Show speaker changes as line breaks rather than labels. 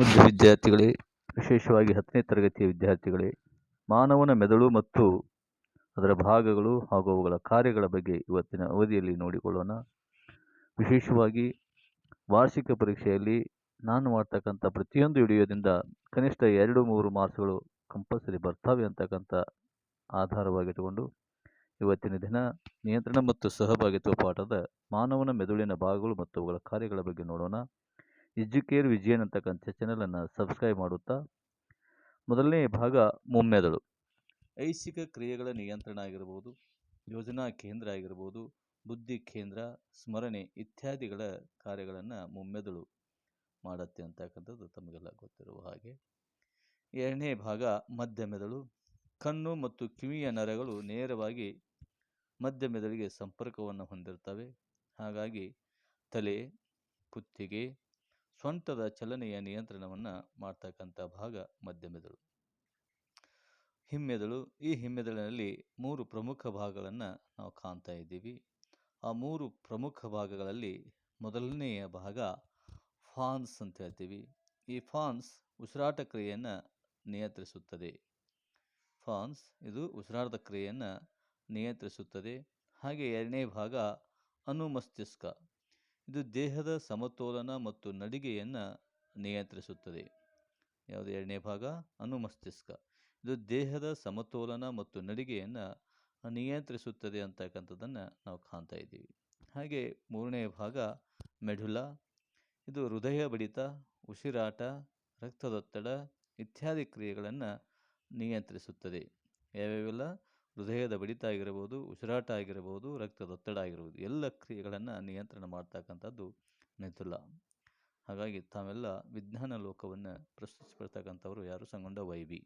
ಒಂದು ವಿದ್ಯಾರ್ಥಿಗಳೇ, ವಿಶೇಷವಾಗಿ ಹತ್ತನೇ ತರಗತಿಯ ವಿದ್ಯಾರ್ಥಿಗಳೇ, ಮಾನವನ ಮೆದುಳು ಮತ್ತು ಅದರ ಭಾಗಗಳು ಹಾಗೂ ಅವುಗಳ ಕಾರ್ಯಗಳ ಬಗ್ಗೆ ಇವತ್ತಿನ ಅವಧಿಯಲ್ಲಿ ನೋಡಿಕೊಳ್ಳೋಣ. ವಿಶೇಷವಾಗಿ ವಾರ್ಷಿಕ ಪರೀಕ್ಷೆಯಲ್ಲಿ ನಾನು ಮಾಡ್ತಕ್ಕಂಥ ಪ್ರತಿಯೊಂದು ವಿಡಿಯೋದಿಂದ ಕನಿಷ್ಠ ಎರಡು ಮೂರು ಮಾರ್ಕ್ಸ್ಗಳು ಕಂಪಲ್ಸರಿ ಬರ್ತವೆ ಅಂತಕ್ಕಂಥ ಆಧಾರವಾಗಿಟ್ಟುಕೊಂಡು ಇವತ್ತಿನ ದಿನ ನಿಯಂತ್ರಣ ಮತ್ತು ಸಹಭಾಗಿತ್ವ ಪಾಠದ ಮಾನವನ ಮೆದುಳಿನ ಭಾಗಗಳು ಮತ್ತು ಅವುಗಳ ಕಾರ್ಯಗಳ ಬಗ್ಗೆ ನೋಡೋಣ. ಎಜುಕೇರ್ ವಿಜಯನ್ ಅಂತಕ್ಕಂಥ ಚಾನಲನ್ನು ಸಬ್ಸ್ಕ್ರೈಬ್ ಮಾಡುತ್ತಾ, ಮೊದಲನೇ ಭಾಗ ಮೊಮ್ಮೆದಳು. ಐಚ್ಛಿಕ ಕ್ರಿಯೆಗಳ ನಿಯಂತ್ರಣ ಆಗಿರ್ಬೋದು, ಯೋಜನಾ ಕೇಂದ್ರ ಆಗಿರ್ಬೋದು, ಬುದ್ಧಿ ಕೇಂದ್ರ, ಸ್ಮರಣೆ ಇತ್ಯಾದಿಗಳ ಕಾರ್ಯಗಳನ್ನು ಮೊಮ್ಮೆದಳು ಮಾಡುತ್ತೆ ಅಂತಕ್ಕಂಥದ್ದು ತಮಗೆಲ್ಲ ಗೊತ್ತಿರುವ ಹಾಗೆ. ಎರಡನೇ ಭಾಗ ಮಧ್ಯಮೆದಳು. ಕಣ್ಣು ಮತ್ತು ಕಿವಿಯ ನರಗಳು ನೇರವಾಗಿ ಮಧ್ಯಮೆದಳಿಗೆ ಸಂಪರ್ಕವನ್ನು ಹೊಂದಿರ್ತವೆ. ಹಾಗಾಗಿ ತಲೆ, ಕುತ್ತಿಗೆ ಸೊಂಟದ ಚಲನೆಯ ನಿಯಂತ್ರಣವನ್ನು ಮಾಡ್ತಕ್ಕಂಥ ಭಾಗ ಮಧ್ಯಮೆದುಳು. ಹಿಮ್ಮೆದುಳು, ಈ ಹಿಮ್ಮೆದಳಿನಲ್ಲಿ ಮೂರು ಪ್ರಮುಖ ಭಾಗಗಳನ್ನು ನಾವು ಕಾಣ್ತಾ ಇದ್ದೀವಿ. ಆ ಮೂರು ಪ್ರಮುಖ ಭಾಗಗಳಲ್ಲಿ ಮೊದಲನೆಯ ಭಾಗ ಫಾನ್ಸ್ ಅಂತ ಹೇಳ್ತೀವಿ. ಈ ಫಾನ್ಸ್ ಉಸಿರಾಟ ಕ್ರಿಯೆಯನ್ನು ನಿಯಂತ್ರಿಸುತ್ತದೆ. ಫಾನ್ಸ್ ಇದು ಉಸಿರಾಟದ ಕ್ರಿಯೆಯನ್ನು ನಿಯಂತ್ರಿಸುತ್ತದೆ. ಹಾಗೆ ಎರಡನೇ ಭಾಗ ಅನುಮಸ್ತಿಷ್ಕ. ಇದು ದೇಹದ ಸಮತೋಲನ ಮತ್ತು ನಡಿಗೆಯನ್ನು ನಿಯಂತ್ರಿಸುತ್ತದೆ. ಯಾವುದು ಎರಡನೇ ಭಾಗ? ಅನುಮಸ್ತಿಷ್ಕ. ಇದು ದೇಹದ ಸಮತೋಲನ ಮತ್ತು ನಡಿಗೆಯನ್ನು ನಿಯಂತ್ರಿಸುತ್ತದೆ ಅಂತಕ್ಕಂಥದ್ದನ್ನು ನಾವು ಕಾಣ್ತಾ ಇದ್ದೀವಿ. ಹಾಗೆ ಮೂರನೇ ಭಾಗ ಮೆಡುಲ ಇದು ಹೃದಯ ಬಡಿತ, ಉಸಿರಾಟ, ರಕ್ತದೊತ್ತಡ ಇತ್ಯಾದಿ ಕ್ರಿಯೆಗಳನ್ನು ನಿಯಂತ್ರಿಸುತ್ತದೆ. ಯಾವ್ಯಾವೆಲ್ಲ? ಹೃದಯದ ಬಡಿತ ಆಗಿರಬಹುದು ಉಸಿರಾಟ ಆಗಿರಬಹುದು ರಕ್ತದೊತ್ತಡ ಆಗಿರ್ಬೋದು, ಎಲ್ಲ ಕ್ರಿಯೆಗಳನ್ನು ನಿಯಂತ್ರಣ ಮಾಡ್ತಕ್ಕಂಥದ್ದು ಮಿಥುಲ ಹಾಗಾಗಿ ತಾವೆಲ್ಲ ವಿಜ್ಞಾನ ಲೋಕವನ್ನು ಪ್ರಶ್ನಿಸ್ಕೊಳ್ತಕ್ಕಂಥವ್ರು ಯಾರು ಸಂಗೊಂಡ ವೈ ಬಿ